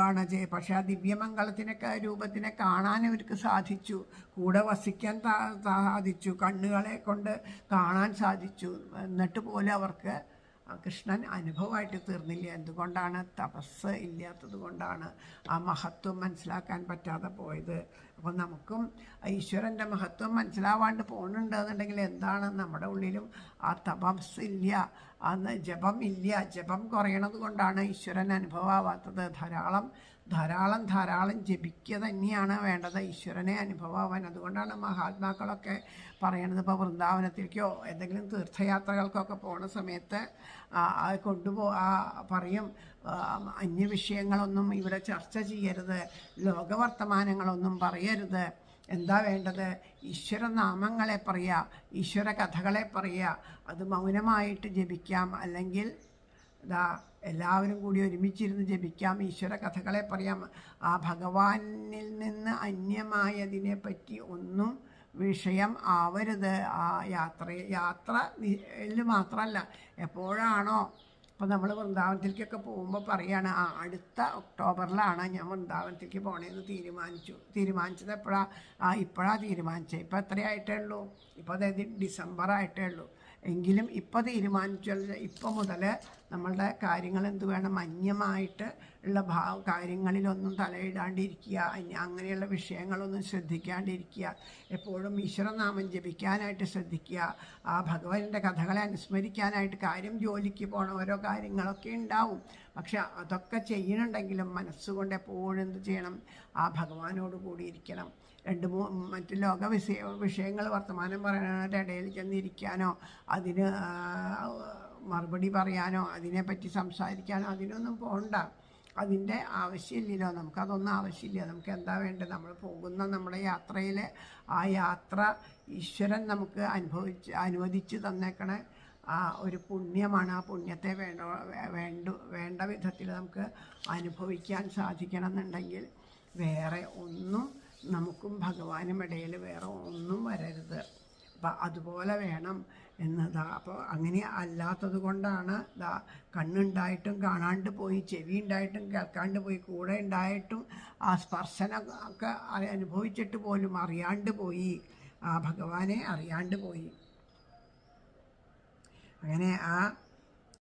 ആണ് ചെയ്. പക്ഷെ ആ ദിവ്യമംഗളത്തിനൊക്കെ രൂപത്തിനെ കാണാൻ അവർക്ക് സാധിച്ചു. കൂടെ വസിക്കാൻ സാധിച്ചു. കണ്ണുകളെ കൊണ്ട് കാണാൻ സാധിച്ചു. എന്നിട്ട് പോലും അവർക്ക് കൃഷ്ണൻ അനുഭവമായിട്ട് തീർന്നില്ല. എന്തുകൊണ്ടാണ് തപസ് ഇല്ലാത്തത് കൊണ്ടാണ് ആ മഹത്വം മനസ്സിലാക്കാൻ പറ്റാതെ പോയത്? അപ്പം നമുക്കും ഈശ്വരന്റെ മഹത്വം മനസ്സിലാവാണ്ട് പോകുന്നുണ്ട് എന്നുണ്ടെങ്കിൽ എന്താണ് നമ്മുടെ ഉള്ളിലും ആ തപസ് ഇല്ല അന്ന് ജപം ഇല്ല ജപം കുറയണത് കൊണ്ടാണ് ഈശ്വരൻ അനുഭവമാവാത്തത്. ധാരാളം ധാരാളം ധാരാളം ജപിക്കുക തന്നെയാണ് വേണ്ടത് ഈശ്വരനെ അനുഭവമാവാൻ. അതുകൊണ്ടാണ് മഹാത്മാക്കളൊക്കെ പറയണത്. ഇപ്പോൾ വൃന്ദാവനത്തിലേക്കോ എന്തെങ്കിലും തീർത്ഥയാത്രകൾക്കൊക്കെ പോണ സമയത്ത് കൊണ്ടുപോ ആ പറയും അന്യവിഷയങ്ങളൊന്നും അന്യ വിഷയങ്ങളൊന്നും ഇവിടെ ചർച്ച ചെയ്യരുത് ലോകവർത്തമാനങ്ങളൊന്നും പറയരുത്. എന്താ വേണ്ടത്? ഈശ്വര നാമങ്ങളെ പറയുക ഈശ്വര കഥകളെ പറയുക അത് മൗനമായിട്ട് ജപിക്കാം. അല്ലെങ്കിൽ ഇതാ എല്ലാവരും കൂടി ഒരുമിച്ചിരുന്ന് ജപിക്കാം ഈശ്വര കഥകളെ പറയാം. ആ ഭഗവാനിൽ നിന്ന് അന്യമായതിനെ പറ്റി ഒന്നും വിഷയം ആവരുത്. ആ യാത്ര യാത്ര മാത്രമല്ല എപ്പോഴാണോ അപ്പോൾ നമ്മൾ വൃന്ദാവനത്തിലേക്കൊക്കെ പോകുമ്പോൾ പറയാണ് ആ അടുത്ത ഒക്ടോബറിലാണ് ഞാൻ വൃന്ദാവനത്തിലേക്ക് പോകണമെന്ന് തീരുമാനിച്ചു. തീരുമാനിച്ചത് എപ്പോഴാണ് ആ ഇപ്പോഴാണ് തീരുമാനിച്ചത് ഇപ്പോൾ എത്രയായിട്ടേ ഉള്ളൂ? ഇപ്പോൾ അതായത് ഡിസംബർ ആയിട്ടേ ഉള്ളൂ. എങ്കിലും ഇപ്പോൾ തീരുമാനിച്ചു ഇപ്പോൾ മുതൽ നമ്മളുടെ കാര്യങ്ങൾ എന്ത് വേണം? അന്യമായിട്ട് ഉള്ള ഭാ കാര്യങ്ങളിലൊന്നും തലയിടാണ്ടിരിക്കുക. അങ്ങനെയുള്ള വിഷയങ്ങളൊന്നും ശ്രദ്ധിക്കാണ്ടിരിക്കുക. എപ്പോഴും ഈശ്വരനാമം ജപിക്കാനായിട്ട് ശ്രദ്ധിക്കുക. ആ ഭഗവാന്റെ കഥകളെ അനുസ്മരിക്കാനായിട്ട് കാര്യം ജോലിക്ക് പോകണം ഓരോ കാര്യങ്ങളൊക്കെ ഉണ്ടാവും. പക്ഷെ അതൊക്കെ ചെയ്യണുണ്ടെങ്കിലും മനസ്സുകൊണ്ട് എപ്പോഴും എന്ത് ചെയ്യണം? ആ ഭഗവാനോട് കൂടി ഇരിക്കണം. രണ്ട് മൂ മറ്റ് ലോക വിഷയ വിഷയങ്ങൾ വർത്തമാനം പറയുന്നതിന്റെ ഇടയിൽ ചെന്നിരിക്കാനോ അതിന് മറുപടി പറയാനോ അതിനെപ്പറ്റി സംസാരിക്കാനോ അതിനൊന്നും പോകണ്ട അതിന്റെ ആവശ്യമില്ലല്ലോ. നമുക്കതൊന്നും ആവശ്യമില്ല. നമുക്ക് എന്താ വേണ്ടത്? നമ്മൾ പോകുന്ന നമ്മുടെ യാത്രയിൽ ആ യാത്ര ഈശ്വരൻ നമുക്ക് അനുഭവിച്ച് അനുവദിച്ച് തന്നേക്കണ ആ ഒരു പുണ്യമാണ്. ആ പുണ്യത്തെ വേണ്ട വേണ്ട വേണ്ട വിധത്തിൽ നമുക്ക് അനുഭവിക്കാൻ സാധിക്കണം എന്നുണ്ടെങ്കിൽ വേറെ ഒന്നും നമുക്കും ഭഗവാനും ഇടയിൽ വേറെ ഒന്നും വരരുത്. അപ്പം അതുപോലെ വേണം എന്നതാ അപ്പോൾ അങ്ങനെ അല്ലാത്തത് കൊണ്ടാണ് ദാ കണ്ണുണ്ടായിട്ടും കാണാണ്ട് പോയി ചെവി ഉണ്ടായിട്ടും കേൾക്കാണ്ട് പോയി കൂടെ ഉണ്ടായിട്ടും ആ സ്പർശന ഒക്കെ അനുഭവിച്ചിട്ട് പോലും അറിയാണ്ട് പോയി ആ ഭഗവാനെ അറിയാണ്ട് പോയി. അങ്ങനെ ആ